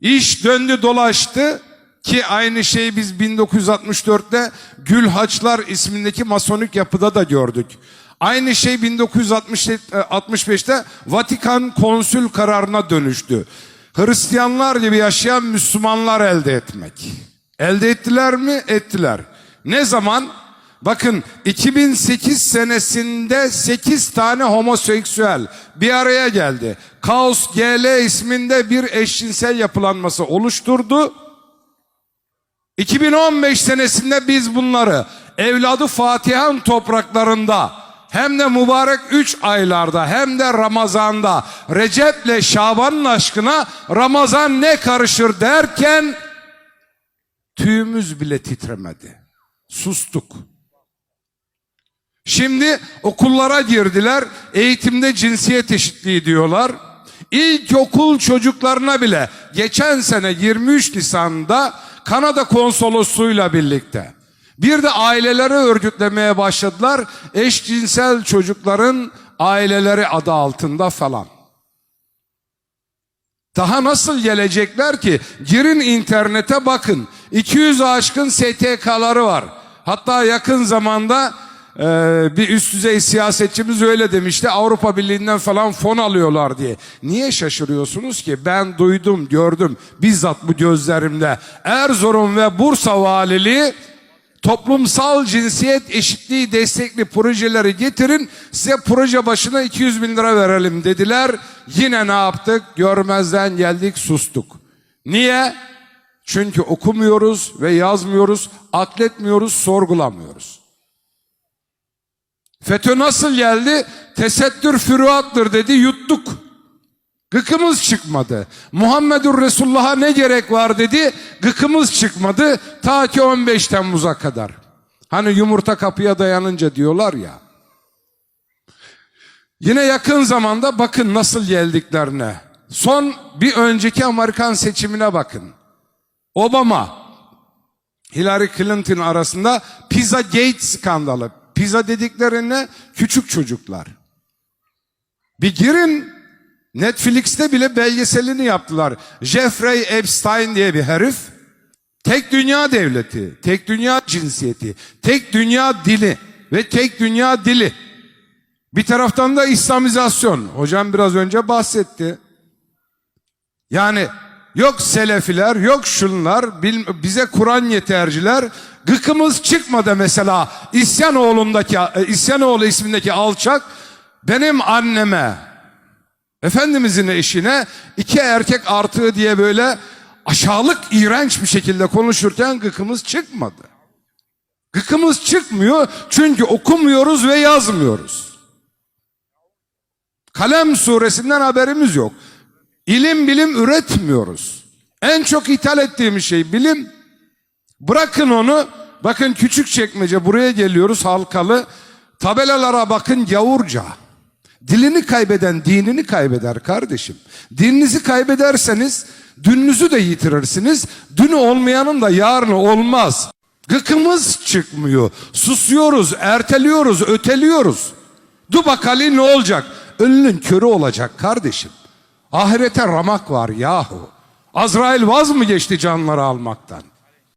İş döndü dolaştı ki aynı şeyi biz 1964'te Gül Haçlar ismindeki masonik yapıda da gördük. Aynı şey 1965'te Vatikan konsül kararına dönüştü. Hristiyanlar gibi yaşayan Müslümanlar elde etmek. Elde ettiler mi? Ettiler. Ne zaman? Bakın 2008 senesinde 8 tane homoseksüel bir araya geldi. Kaos GL isminde bir eşcinsel yapılanması oluşturdu. 2015 senesinde biz bunları evladı Fatiha'nın topraklarında hem de mübarek 3 aylarda hem de Ramazan'da Recep'le Şaban'ın aşkına Ramazan ne karışır derken tüyümüz bile titremedi. Sustuk. Şimdi okullara girdiler. Eğitimde cinsiyet eşitliği diyorlar. İlkokul çocuklarına bile geçen sene 23 Nisan'da Kanada konsolosluğuyla birlikte bir de aileleri örgütlemeye başladılar. Eşcinsel çocukların aileleri adı altında falan. Daha nasıl gelecekler ki? Girin internete bakın. 200 aşkın STK'ları var. Hatta yakın zamanda e, bir üst düzey siyasetçimiz öyle demişti. Avrupa Birliği'nden falan fon alıyorlar diye. Niye şaşırıyorsunuz ki? Ben duydum, gördüm bizzat bu gözlerimle. Erzurum ve Bursa valiliği toplumsal cinsiyet eşitliği destekli projeleri getirin size proje başına 200 bin lira verelim dediler. Yine ne yaptık? Görmezden geldik sustuk. Niye? Çünkü okumuyoruz ve yazmıyoruz, akletmiyoruz, sorgulamıyoruz. FETÖ nasıl geldi? Tesettür füruattır dedi yuttuk. Gıkımız çıkmadı. Muhammedur Resulullah'a ne gerek var dedi. Gıkımız çıkmadı. Ta ki 15 Temmuz'a kadar. Hani yumurta kapıya dayanınca diyorlar ya. Yine yakın zamanda bakın nasıl geldiklerine. Son bir önceki Amerikan seçimine bakın. Obama, Hillary Clinton arasında Pizza Gate skandalı. Pizza dediklerine küçük çocuklar. Bir girin Netflix'te bile belgeselini yaptılar. Jeffrey Epstein diye bir herif. Tek dünya devleti, tek dünya cinsiyeti, tek dünya dili ve tek dünya dili. Bir taraftan da İslamizasyon. Hocam biraz önce bahsetti. Yani yok selefiler, yok şunlar, bize Kur'an yeterciler. Gıkımız çıkmadı mesela İsyanoğlu'ndaki, e, İsyanoğlu ismindeki alçak benim anneme, Efendimizin eşine iki erkek artığı diye böyle aşağılık iğrenç bir şekilde konuşurken gıkımız çıkmadı. Gıkımız çıkmıyor çünkü okumuyoruz ve yazmıyoruz. Kalem suresinden haberimiz yok. İlim bilim üretmiyoruz. En çok ithal ettiğimiz şey bilim. Bırakın onu. Bakın küçük çekmece buraya geliyoruz halkalı. Tabelalara bakın gavurca. Dilini kaybeden dinini kaybeder kardeşim. Dininizi kaybederseniz dününüzü de yitirirsiniz. Dünü olmayanın da yarını olmaz. Gıkımız çıkmıyor. Susuyoruz, erteliyoruz, öteliyoruz. Dur bakalım ne olacak? Ölünün körü olacak kardeşim. Ahirete ramak var yahu. Azrail vaz mı geçti canları almaktan?